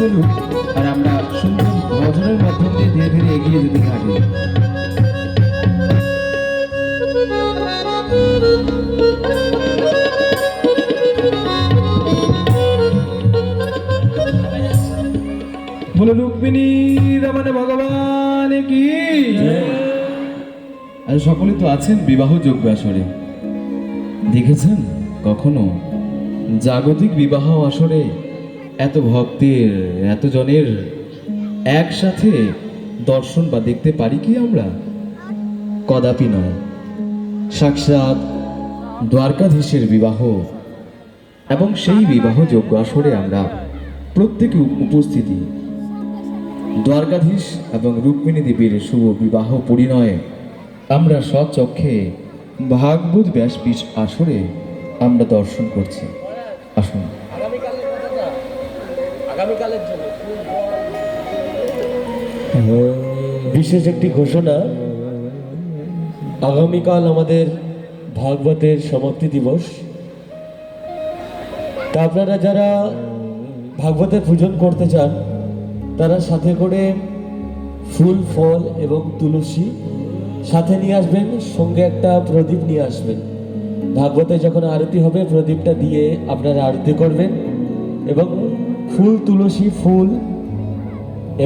চলুক আর আমরা সুন্দর ভজনের মাধ্যম দিয়ে ধীরে ধীরে এগিয়ে যেতে থাকি। বলে রুক্মিণী রমণ ভগবান কি? আর সকলে তো আছেন বিবাহ যোগ্য আসরে দেখেছেন কখনো? জাগতিক বিবাহ আসরে এত ভক্তের, এত জনের একসাথে দর্শন বা দেখতে পারি কি আমরা? কদাপি নয়। সাক্ষাৎ দ্বারকাধীশের বিবাহ এবং সেই বিবাহ যোগ্য আসরে আমরা প্রত্যেকে উপস্থিতি। দ্বারকাধীশ এবং রুক্মিণী দেবীর শুভ বিবাহ পরিণয়ে আমরা স্বচক্ষে ভাগবত ব্যাসপীঠ আসরে আমরা দর্শন করছি। আসুন। বিশেষ একটি ঘোষণা, আগামীকাল আমাদের ভাগবতের সমাপ্তি দিবস। তা আপনারা যারা ভাগবতের পূজন করতে চান, তারা সাথে করে ফুল, ফল এবং তুলসী সাথে নিয়ে আসবেন, সঙ্গে একটা প্রদীপ নিয়ে আসবেন। ভাগবতে যখন আরতি হবে, প্রদীপটা দিয়ে আপনারা আরতি করবেন এবং ফুল, তুলসী ফুল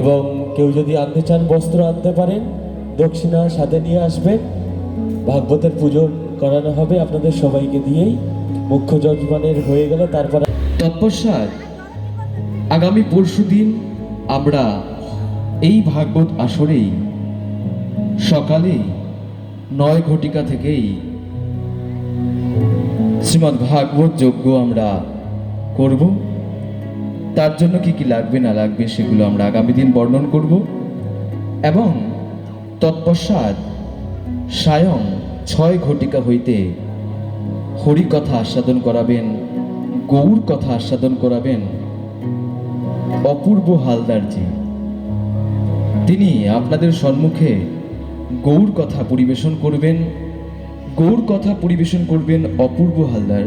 এবং কেউ যদি আনতে চান বস্ত্র আনতে পারেন, দক্ষিণা সাথে নিয়ে আসবেন। ভাগবতের পুজো করানো হবে আপনাদের সবাইকে দিয়েই। মুখ্য যজমানের হয়ে গেলে তারপর তৎপশ্চাৎ আগামী পরশু দিন আমরা এই ভাগবত আসরেই সকালে নয় ঘটিকা থেকেই শ্রীমদ্ ভাগবত যজ্ঞ আমরা করব। তার জন্য কি কি লাগবে, না লাগবে সেগুলো আমরা আগামী দিন বর্ণন করব। এবং তৎপশ্চাৎ সায়ং ছয় ঘটিকা হইতে হরি কথা আস্বাদন করাবেন, গৌর কথা আস্বাদন করাবেন অপূর্ব হালদারজি। তিনি আপনাদের সম্মুখে গৌর কথা পরিবেশন করবেন, গৌর কথা পরিবেশন করবেন অপূর্ব হালদার।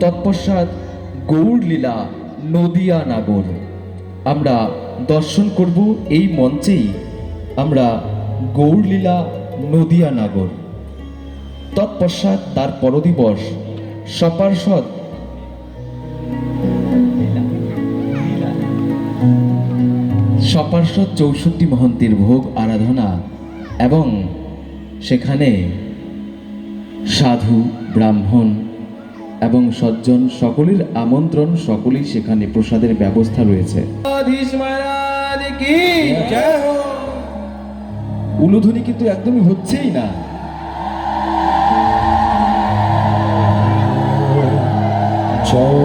তৎপশ্চাৎ গৌর লীলা নদিয়া নাগর। আমরা দর্শন করব এই মঞ্চেই। আমরা গৌর লীলা নদিয়া নাগর। তৎপশ্চাৎ তার পরদিবস সপার্ষদ সপার্ষদ চৌষট্টি মহন্তের ভোগ আরাধনা এবং সেখানে সাধু, ব্রাহ্মণ এবং সজ্জন সকলের আমন্ত্রণ সকলেই সেখানে প্রসাদের ব্যবস্থা রয়েছে। উলুধ্বনি কিন্তু একদমই হচ্ছেই না। চল